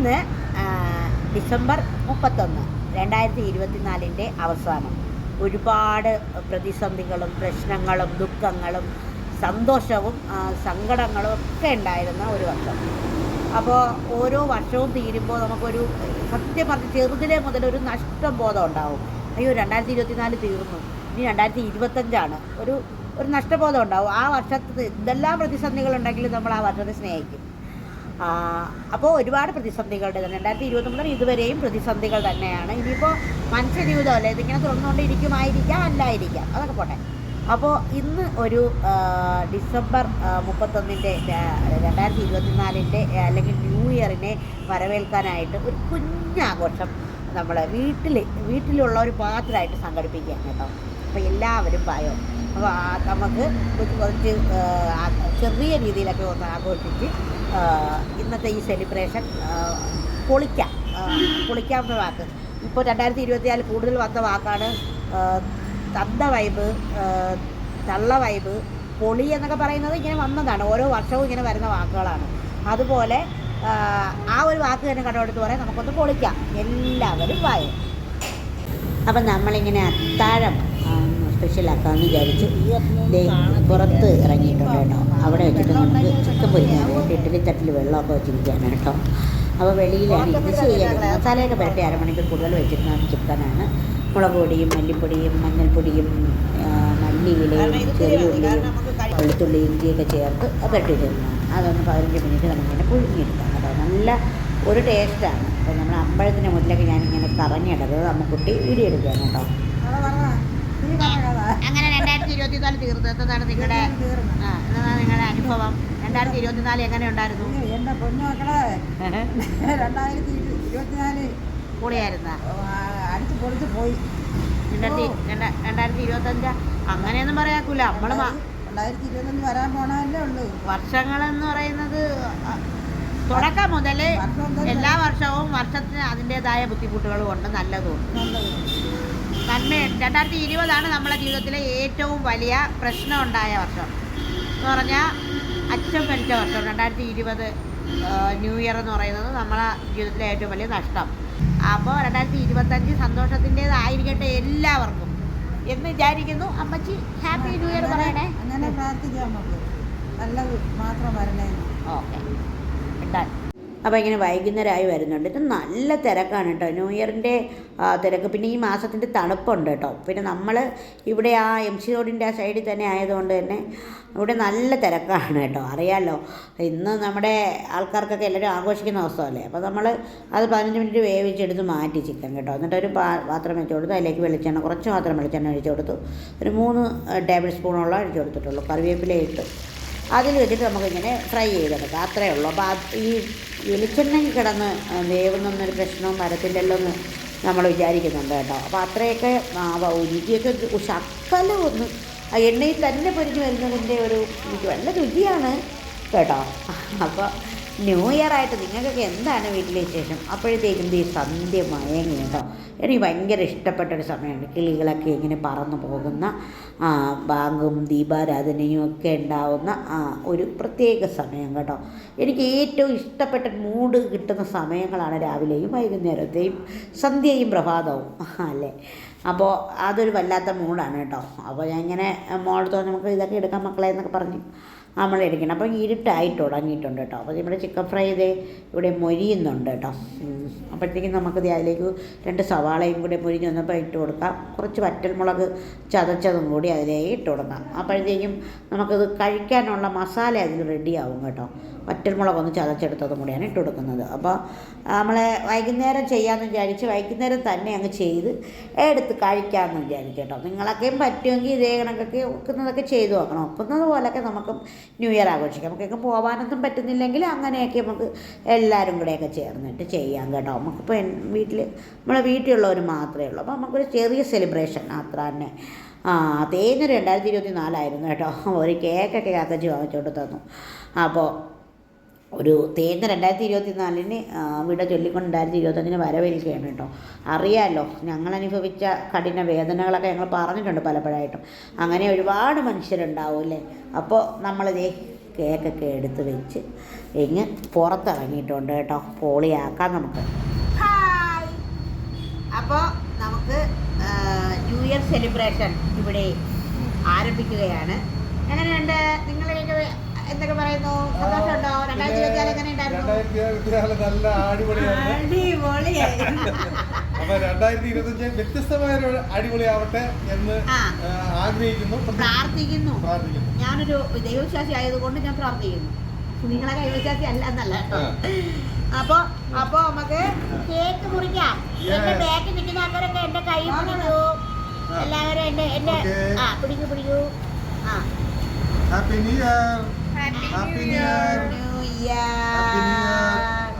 ഇന്ന് ഡിസംബർ മുപ്പത്തൊന്ന് രണ്ടായിരത്തി ഇരുപത്തിനാലിന്റെ അവസാനം. ഒരുപാട് പ്രതിസന്ധികളും പ്രശ്നങ്ങളും ദുഃഖങ്ങളും സന്തോഷവും സങ്കടങ്ങളും ഒക്കെ ഉണ്ടായിരുന്ന ഒരു വർഷം. അപ്പോൾ ഓരോ വർഷവും തീരുമ്പോൾ നമുക്കൊരു സത്യം പറഞ്ഞ് ചെറുതിലെ മുതൽ ഒരു നഷ്ടബോധം ഉണ്ടാവും. അയ്യോ രണ്ടായിരത്തി ഇരുപത്തിനാല് തീർന്നു. ഇനി രണ്ടായിരത്തി ഇരുപത്തഞ്ചാണ് ഒരു ഒരു നഷ്ടബോധം ഉണ്ടാവും. ആ വർഷത്തിൽ എന്തെല്ലാം പ്രതിസന്ധികളുണ്ടെങ്കിലും നമ്മൾ ആ വർഷത്തെ സ്നേഹിക്കും. അപ്പോൾ ഒരുപാട് പ്രതിസന്ധികളുടെ തന്നെ. രണ്ടായിരത്തി ഇരുപത്തൊമ്പതിൽ ഇതുവരെയും പ്രതിസന്ധികൾ തന്നെയാണ്. ഇനിയിപ്പോൾ മനുഷ്യ ജീവിതമല്ലേ ഇതിങ്ങനെ തുറന്നുകൊണ്ടിരിക്കുമായിരിക്കാം അല്ലായിരിക്കാം. അതൊക്കെ പോട്ടെ. അപ്പോൾ ഇന്ന് ഒരു ഡിസംബർ മുപ്പത്തൊന്നിന്റെ രണ്ടായിരത്തി ഇരുപത്തിനാലിന്റെ അല്ലെങ്കിൽ ന്യൂ ഇയറിനെ വരവേൽക്കാനായിട്ട് ഒരു കുഞ്ഞാഘോഷം നമ്മൾ വീട്ടിൽ വീട്ടിലുള്ള ഒരു പാത്രമായിട്ട് സംഘടിപ്പിക്കുകയാണ് കേട്ടോ. അപ്പോൾ എല്ലാവരും പായോ? അപ്പോൾ നമുക്ക് കുറച്ച് ചെറിയ രീതിയിലൊക്കെ ഒന്ന് ആഘോഷിച്ച് ഇന്നത്തെ ഈ സെലിബ്രേഷൻ പൊളിക്കാം. പൊളിക്കാവുന്ന വാക്ക്. ഇപ്പോൾ രണ്ടായിരത്തി ഇരുപത്തിനാല് കൂടുതൽ വന്ന വാക്കാണ് തന്ത വൈബ് തള്ള വൈബ് പൊളി എന്നൊക്കെ പറയുന്നത് ഇങ്ങനെ വന്നതാണ്. ഓരോ വർഷവും ഇങ്ങനെ വരുന്ന വാക്കുകളാണ്. അതുപോലെ ആ, ഒരു വാക്ക് തന്നെ കണ്ടുകൊടുത്ത് പറയാൻ നമുക്കൊന്ന് പൊളിക്കാം. എല്ലാവരും വായും? അപ്പം നമ്മളിങ്ങനെ അത്താഴം സ്പെഷ്യലാക്കാമെന്ന് വിചാരിച്ച് പുറത്ത് ഇറങ്ങിയിട്ടുണ്ട് കേട്ടോ. അവിടെ വെച്ചിട്ട് നമുക്ക് ചിക്കൻ പൊരിക്കാനായിട്ട് ഇഡ്ഡലി തട്ടിൽ വെള്ളമൊക്കെ വെച്ചിരിക്കുകയാണ് കേട്ടോ. അപ്പോൾ വെളിയിലാണ് ഇത് ചെയ്യുന്നത് മസാലയൊക്കെ പുരട്ടി അരമണിക്കൂർ കൂടുതൽ വെച്ചിരുന്ന ചിക്കനാണ്. മുളക് പൊടിയും മല്ലിപ്പൊടിയും മഞ്ഞൾപ്പൊടിയും മല്ലി മല്ലിയിലയും ചെറിയ ഉള്ളിയും വെളുത്തുള്ളി ഇഞ്ചിയൊക്കെ ചേർത്ത് പരട്ടി വെച്ചിരുന്നതാണ്. അതൊന്ന് പതിനഞ്ച് മിനിറ്റ് നമുക്കിങ്ങനെ പുഴുങ്ങിയെടുക്കാം കേട്ടോ. നല്ല ഒരു ടേസ്റ്റാണ്. അപ്പോൾ നമ്മൾ അമ്പഴത്തിന്റെ മുതലൊക്കെ ഞാനിങ്ങനെ തറഞ്ഞിടത് അമ്മക്കുട്ടി വീഡിയോ എടുക്കുകയാണ് കേട്ടോ. അങ്ങനെ രണ്ടായിരത്തി ഇരുപത്തി നാല് തീർന്നു. എന്താണ് നിങ്ങളുടെ എന്താണ് നിങ്ങളുടെ അനുഭവം? രണ്ടായിരത്തി ഇരുപത്തി നാല് എങ്ങനെ ഉണ്ടായിരുന്നു? എന്റെ പൊന്നുമക്കളെ രണ്ടായിരത്തി ഇരുപത്തിനാല്. കൂടിയായിരുന്ന അടിച്ചു പൊളിച്ച് പോയി. രണ്ടായിരത്തി രണ്ട- രണ്ടായിരത്തി ഇരുപത്തഞ്ച്? അങ്ങനെയൊന്നും പറയാക്കൂല. നമ്മൾ രണ്ടായിരത്തി ഇരുപത്തഞ്ച് വരാൻ പോണല്ലേ ഉള്ളൂ. വർഷങ്ങളെന്ന് പറയുന്നത് തുടക്കം മുതൽ എല്ലാ വർഷവും വർഷത്തിന് അതിന്റെതായ ബുദ്ധിമുട്ടുകളും ഉണ്ട് നല്ലത്. നന്മ രണ്ടായിരത്തി ഇരുപതാണ് നമ്മുടെ ജീവിതത്തിലെ ഏറ്റവും വലിയ പ്രശ്നം ഉണ്ടായ വർഷം. എന്ന് പറഞ്ഞാൽ അച്ഛൻ മരിച്ച വർഷം രണ്ടായിരത്തി ഇരുപത് ന്യൂ ഇയർ എന്ന് പറയുന്നത് നമ്മളെ ജീവിതത്തിലെ ഏറ്റവും വലിയ നഷ്ടം. അപ്പോൾ രണ്ടായിരത്തി ഇരുപത്തഞ്ച് സന്തോഷത്തിന്റെതായിരിക്കട്ടെ എല്ലാവർക്കും. എന്ന് വിചാരിക്കുന്നു. അമ്മച്ചി ഹാപ്പി ന്യൂ ഇയർ പറയണേ. അങ്ങനെ പ്രാർത്ഥിക്കാം നമുക്ക്. നല്ലത് മാത്രം വരണേ ഓക്കെ. അപ്പോൾ ഇങ്ങനെ വൈകുന്നേരമായി വരുന്നുണ്ട്. ഇത് നല്ല തിരക്കാണ് കേട്ടോ. ന്യൂ ഇയറിന്റെ തിരക്ക്. പിന്നെ ഈ മാസത്തിന്റെ തണുപ്പുണ്ട് കേട്ടോ. പിന്നെ നമ്മൾ ഇവിടെ ആ എം സി റോഡിന്റെ ആ സൈഡിൽ തന്നെ ആയതുകൊണ്ട് തന്നെ ഇവിടെ നല്ല തിരക്കാണ് കേട്ടോ. അറിയാമല്ലോ ഇന്ന് നമ്മുടെ ആൾക്കാർക്കൊക്കെ എല്ലാവരും ആഘോഷിക്കുന്ന ദിവസമല്ലേ. അപ്പോൾ നമ്മൾ അത് പതിനഞ്ച് മിനിറ്റ് വേവിച്ചെടുത്ത് മാറ്റി ചിക്കൻ കേട്ടോ. എന്നിട്ട് ഒരു പാത്രം വെച്ച് കൊടുത്ത് അതിലേക്ക് വെളിച്ചെണ്ണ കുറച്ച് മാത്രം വെളിച്ചെണ്ണ ഒഴിച്ചു കൊടുത്തു. ഒരു മൂന്ന് ടേബിൾ സ്പൂണോളം അഴിച്ചു കൊടുത്തിട്ടുള്ളൂ. കറിവേപ്പില ഇട്ട്. അതിൽ വെച്ചിട്ട് നമുക്കിങ്ങനെ ഫ്രൈ ചെയ്തെടുക്കാം അത്രയേ ഉള്ളൂ. അപ്പോൾ ഈ വെളിച്ചെണ്ണയിൽ കിടന്ന് വേവുന്നൊന്നൊരു പ്രശ്നവും വരത്തില്ലല്ലോ എന്ന് നമ്മൾ വിചാരിക്കുന്നുണ്ട് കേട്ടോ. അപ്പോൾ അത്രയൊക്കെ ആ രുചിയൊക്കെ ശക്കലം ഒന്ന് ആ എണ്ണയിൽ തന്നെ പൊരിഞ്ഞ് വരുന്നതിന്റെ ഒരു എനിക്ക് നല്ല രുചിയാണ് കേട്ടോ. അപ്പോൾ ന്യൂ ഇയർ ആയിട്ട് നിങ്ങൾക്കൊക്കെ എന്താണ് വീട്ടിലെ വിശേഷം? അപ്പോഴത്തേക്കും ഈ സന്ധ്യ മയങ്ങി കേട്ടോ. എനിക്ക് ഭയങ്കര ഇഷ്ടപ്പെട്ടൊരു സമയമാണ്. കിളികളൊക്കെ ഇങ്ങനെ പറന്നു പോകുന്ന ബാങ്കും ദീപാരാധനയും ഒക്കെ ഉണ്ടാവുന്ന ഒരു പ്രത്യേക സമയം കേട്ടോ. എനിക്ക് ഏറ്റവും ഇഷ്ടപ്പെട്ട മൂഡ് കിട്ടുന്ന സമയങ്ങളാണ് രാവിലെയും വൈകുന്നേരത്തെയും സന്ധ്യയും പ്രഭാതവും. അല്ലേ? അപ്പോൾ അതൊരു വല്ലാത്ത മൂഡാണ് കേട്ടോ. അപ്പോൾ ഞാൻ ഇങ്ങനെ മോളത്തോ നമുക്ക് ഇതൊക്കെ എടുക്കാം മക്കളെ എന്നൊക്കെ പറഞ്ഞു. നമ്മൾ എടുക്കണം അപ്പോൾ ഇരുട്ടായിട്ട് തുടങ്ങിയിട്ടുണ്ട് കേട്ടോ. അപ്പോൾ നമ്മുടെ ചിക്കൻ ഫ്രൈ ഇതേ ഇവിടെ മൊരിയുന്നുണ്ട് കേട്ടോ. അപ്പോഴത്തേക്കും നമുക്ക് അതിലേക്ക് രണ്ട് സവാളയും കൂടി മൊരിഞ്ഞ് വന്നപ്പോൾ ഇട്ട് കൊടുക്കാം. കുറച്ച് വറ്റൽമുളക് ചതച്ചതും കൂടി അതിലേക്ക് ഇട്ട് കൊടുക്കാം. അപ്പോഴത്തേക്കും നമുക്കത് കഴിക്കാനുള്ള മസാല അതിൽ റെഡിയാവും കേട്ടോ. വറ്റൽമുളകൊന്ന് ചതച്ചെടുത്തതും കൂടിയാണ് ഇട്ട് കൊടുക്കുന്നത്. അപ്പോൾ നമ്മളെ വൈകുന്നേരം ചെയ്യാമെന്ന് വിചാരിച്ച് വൈകുന്നേരം തന്നെ അങ്ങ് ചെയ്ത് എടുത്ത് കഴിക്കാമെന്ന് വിചാരിച്ചു കേട്ടോ. നിങ്ങളൊക്കെയും പറ്റുമെങ്കിൽ ഇതേ കണക്കൊക്കെ ഒക്കുന്നതൊക്കെ ചെയ്തു നോക്കണം. ഒക്കുന്നത് പോലൊക്കെ നമുക്ക് ന്യൂ ഇയർ ആഘോഷിക്കാം. നമുക്കൊക്കെ പോകാനൊന്നും പറ്റുന്നില്ലെങ്കിൽ അങ്ങനെയൊക്കെ നമുക്ക് എല്ലാവരും കൂടെയൊക്കെ ചേർന്നിട്ട് ചെയ്യാം കേട്ടോ. നമുക്കിപ്പോൾ വീട്ടിൽ നമ്മളെ വീട്ടിലുള്ളവർ മാത്രമേ ഉള്ളൂ. അപ്പോൾ നമുക്കൊരു ചെറിയ സെലിബ്രേഷൻ അത്ര തന്നെ. ആ തേഞ്ഞ രണ്ടായിരത്തി ഇരുപത്തി നാലായിരുന്നു കേട്ടോ. ഒരു കേക്കൊക്കെ കാക്കച്ചി വാങ്ങിച്ചുകൊണ്ട് തന്നു. അപ്പോൾ ഒരു തേന്ന് രണ്ടായിരത്തി ഇരുപത്തി നാലിന് വിട ചൊല്ലിക്കൊണ്ട് രണ്ടായിരത്തി ഇരുപത്തഞ്ചിന് വരവേൽക്കുകയാണ് കേട്ടോ. അറിയാമല്ലോ ഞങ്ങൾ അനുഭവിച്ച കഠിന വേദനകളൊക്കെ ഞങ്ങൾ പറഞ്ഞിട്ടുണ്ട് പലപ്പോഴായിട്ടും. അങ്ങനെ ഒരുപാട് മനുഷ്യരുണ്ടാവും അല്ലേ? അപ്പോൾ നമ്മളിതേ കേക്കൊക്കെ എടുത്ത് വെച്ച് ഇങ്ങ് പുറത്തിറങ്ങിയിട്ടുണ്ട് കേട്ടോ. പോളിയാക്കാം നമുക്ക്. അപ്പോൾ നമുക്ക് ന്യൂ ഇയർ സെലിബ്രേഷൻ ഇവിടെ ആരംഭിക്കുകയാണ്. എങ്ങനെയുണ്ട്? നിങ്ങളൊക്കെ എന്തൊക്കെ പറയുന്നു? സന്തോഷമുണ്ടോ? രണ്ടായിരത്തി ഇരുപത്തിനാല് എങ്ങനെ ഉണ്ടായിരുന്നു? നല്ല അടിപൊളിയാണ് അടിപൊളിയായി അപ്പൊ രണ്ടായിരത്തി ഇരുപത്തഞ്ച് വ്യത്യസ്തമായ ഒരു അടിപൊളിയാവട്ടെ എന്ന് ആഗ്രഹിക്കുന്നു. പ്രാർത്ഥിക്കുന്നു. ഞാനൊരു ദൈവവിശ്വാസി ആയതുകൊണ്ട് ഞാൻ പ്രാർത്ഥിക്കുന്നു. നിങ്ങളെ ദൈവവിശ്വാസി അല്ല എന്നല്ല. അപ്പൊ അപ്പൊ നമുക്ക് കേക്ക് മുറിക്കാം. എന്റെ ബാക്ക് ബാക്കിൽ നിൽക്കുന്ന ആൾക്കാരൊക്കെ എന്റെ കൈ പിടിക്കൂ. എല്ലാവരും എന്റെ എന്റെ ആ പിടിക്കൂ പിടിക്കൂ. ആ. Happy new year happy new year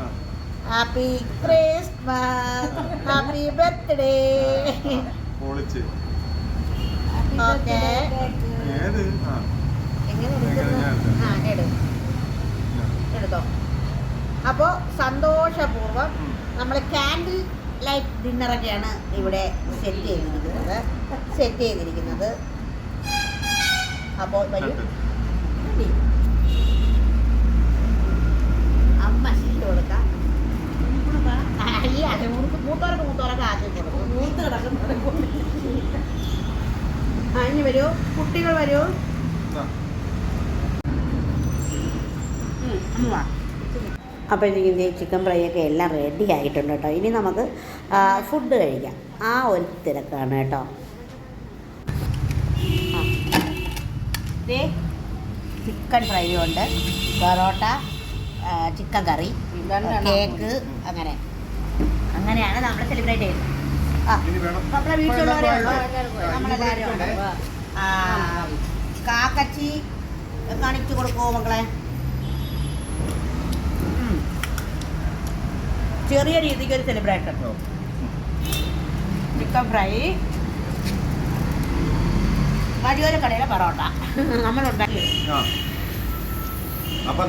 happy Christmas happy birthday പൊളിച്ച്. ഓക്കെ ഏത്? ആ. എടുത്തോ. അപ്പോൾ സന്തോഷപൂർവം നമ്മൾ ക്യാൻഡിൽ ലൈറ്റ് ഡിന്നറൊക്കെയാണ് ഇവിടെ സെറ്റ് ചെയ്തിരിക്കുന്നത്. സെറ്റ് ചെയ്തിരിക്കുന്നത്. അപ്പോൾ വരൂ. കൊടുക്കാം. അല്ല മൂത്തോർക്ക് മൂത്തോർക്ക് ആദ്യം കൊടുക്കും. മൂത്ത് ആ ഇനി വരൂ. കുട്ടികൾ വരൂ. ആ. അപ്പോഴത്തേക്കും ഈ ചിക്കൻ ഫ്രൈ ഒക്കെ എല്ലാം റെഡി ആയിട്ടുണ്ട് കേട്ടോ. ഇനി നമുക്ക് ഫുഡ് കഴിക്കാം. ആ ഒരു തിരക്കാണ് കേട്ടോ. ആ. ദേ ചിക്കൻ ഫ്രൈ ഉണ്ട്. പൊറോട്ട ചിക്കൻ കറി കേക്ക് അങ്ങനെ. അങ്ങനെയാണ് നമ്മൾ സെലിബ്രേറ്റ് ചെയ്യുന്നത്. നമ്മളെ വീട്ടിലുള്ളവരേ നമ്മളെല്ലാവരും കാക്കച്ചി കാണിച്ചു കൊടുക്കുമോ മക്കളെ. ചെറിയ രീതിക്ക് ഒരു സെലിബ്രേഷൻ. ചിക്കൻ ഫ്രൈ വഴിയോര കടയിലെ പൊറോട്ട. നമ്മളുണ്ടാക്കി അപ്പൊ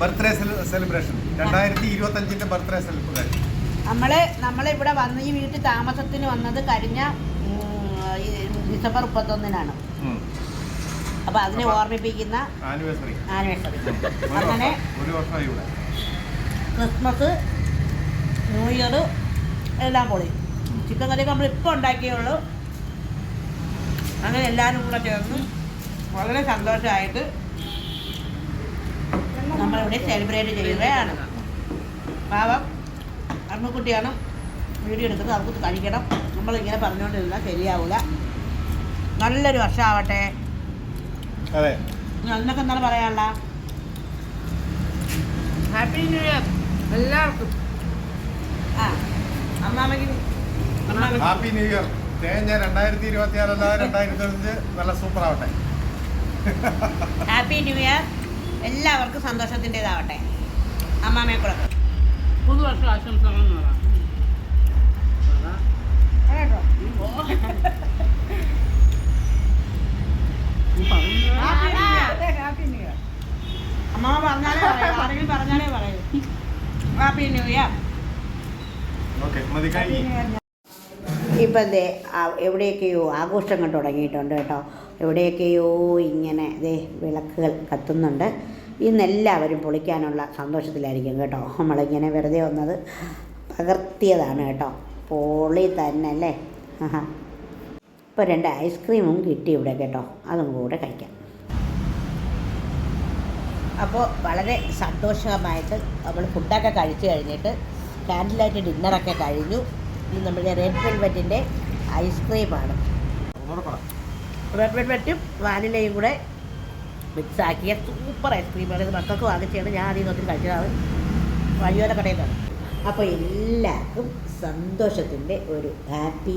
ബർത്ത്ഡേ സെലിബ്രേഷൻ രണ്ടായിരത്തി ഇരുപത്തി അഞ്ചിന്റെ ബർത്ത്ഡേ സെലിബ്രേഷൻ നമ്മൾ നമ്മളിവിടെ വന്ന് ഈ വീട്ടിൽ താമസത്തിന് വന്നത് കഴിഞ്ഞ ഡിസംബർ മുപ്പത്തൊന്നിനാണ്. അപ്പോൾ അതിനെ ഓർമ്മിപ്പിക്കുന്ന ആനിവേഴ്സറി ആനിവേഴ്സറി അങ്ങനെ ഒരു വർഷമായി ഇവിടെ ക്രിസ്മസ് ന്യൂ ഇയർ എല്ലാം പൊളി. ചിക്കൻ കറി നമ്മൾ ഇപ്പൊ ഉണ്ടാക്കിയുള്ളൂ അങ്ങനെ എല്ലാവരും കൂടെ ചേർന്ന് വളരെ സന്തോഷമായിട്ട് നമ്മളിവിടെ സെലിബ്രേറ്റ് ചെയ്യുകയാണ്. പാവം അമ്മക്കുട്ടിയാണ് വീഡിയോ എടുക്കുന്നത് അവർക്ക് കഴിക്കണം. നമ്മളിങ്ങനെ പറഞ്ഞുകൊണ്ടിരുന്നാൽ ശരിയാവില്ല നല്ലൊരു വർഷമാവട്ടെ അതെ. എന്നൊക്കെ എന്താണ് പറയാനുള്ള? ഹാപ്പി ന്യൂ ഇയർ എല്ലാവർക്കും. ആ. അമ്മാമയ്ക്ക് ഹാപ്പി ന്യൂ ഇയർ തേഞ്ഞ രണ്ടായിരത്തി ഇരുപത്തി ആറല്ല രണ്ടായിരത്തി അഞ്ച് നല്ല സൂപ്പർ ആവട്ടെ ഹാപ്പി ന്യൂ ഇയർ എല്ലാവർക്കും സന്തോഷത്തിന്റെതാവട്ടെ. അമ്മാമയെ കൂടെ. പുതുവർഷ ആശംസകൾ ഇയർ പറഞ്ഞാലേ പറയൂ. ആരെങ്കിലും പറഞ്ഞാലേ പറയൂ. ഹാപ്പി ന്യൂ ഇയർ ഇപ്പം എന്തേ എവിടെയൊക്കെയോ ആഘോഷങ്ങൾ തുടങ്ങിയിട്ടുണ്ട് കേട്ടോ. എവിടെയൊക്കെയോ ഇങ്ങനെ ദേ വിളക്കുകൾ കത്തുന്നുണ്ട്. ഇന്ന് എല്ലാവരും പൊളിക്കാനുള്ള സന്തോഷത്തിലായിരിക്കും കേട്ടോ. നമ്മളിങ്ങനെ വെറുതെ വന്നത് പകർത്തിയതാണ് കേട്ടോ. പൊളി തന്നെ അല്ലേ? ആഹാ. ഇപ്പോൾ രണ്ട് ഐസ്ക്രീമും കിട്ടി ഇവിടെ കേട്ടോ. അതും കൂടെ കഴിക്കാം. അപ്പോൾ വളരെ സന്തോഷമായിട്ട് നമ്മൾ ഫുഡൊക്കെ കഴിച്ചു കഴിഞ്ഞിട്ട് കാൻഡിലായിട്ട് ഡിന്നറൊക്കെ കഴിഞ്ഞു. ഇത് നമ്മുടെ റെഡ് വെൽവെറ്റിന്റെ ഐസ്ക്രീമാണ്. റെഡ് വെൽവെറ്റും വാനിലയും കൂടെ മിക്സ് ആക്കിയ സൂപ്പർ ഐസ്ക്രീമാണ് ഇത് മക്കൾക്ക് വാങ്ങിച്ചാണ്. ഞാൻ അതിൽ നോക്കി കഴിച്ചതാണ്. വഴിയോര കടയിൽ നിന്നാണ്. അപ്പോൾ എല്ലാവർക്കും സന്തോഷത്തിന്റെ ഒരു ഹാപ്പി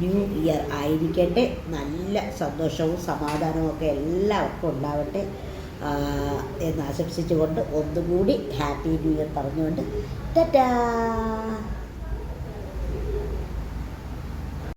ന്യൂ ഇയർ ആയിരിക്കട്ടെ. നല്ല സന്തോഷവും സമാധാനവും ഒക്കെ എല്ലാവർക്കും ഉണ്ടാവട്ടെ. എന്ന് ആശംസിച്ചുകൊണ്ട് ഒന്നുകൂടി ഹാപ്പി ന്യൂ ഇയർ പറഞ്ഞുകൊണ്ട് ടാറ്റാ.